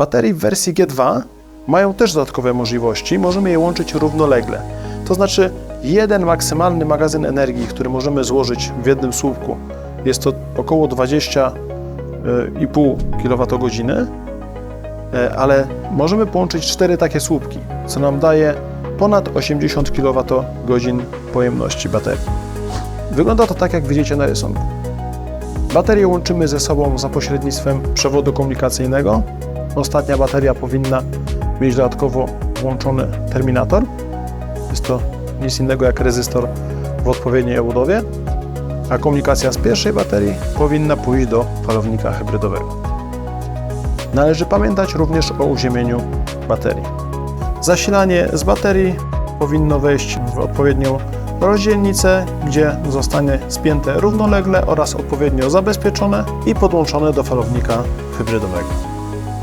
Baterii w wersji G2 mają też dodatkowe możliwości, możemy je łączyć równolegle. To znaczy jeden maksymalny magazyn energii, który możemy złożyć w jednym słupku, jest to około 20,5 kWh, e, ale możemy połączyć cztery takie słupki, co nam daje ponad 80 kWh pojemności baterii. Wygląda to tak, jak widzicie na rysunku. Baterie łączymy ze sobą za pośrednictwem przewodu komunikacyjnego. Ostatnia bateria powinna mieć dodatkowo włączony terminator. Jest to nic innego jak rezystor w odpowiedniej obudowie, a komunikacja z pierwszej baterii powinna pójść do falownika hybrydowego. Należy pamiętać również o uziemieniu baterii. Zasilanie z baterii powinno wejść w odpowiednią rozdzielnicę, gdzie zostanie spięte równolegle oraz odpowiednio zabezpieczone i podłączone do falownika hybrydowego.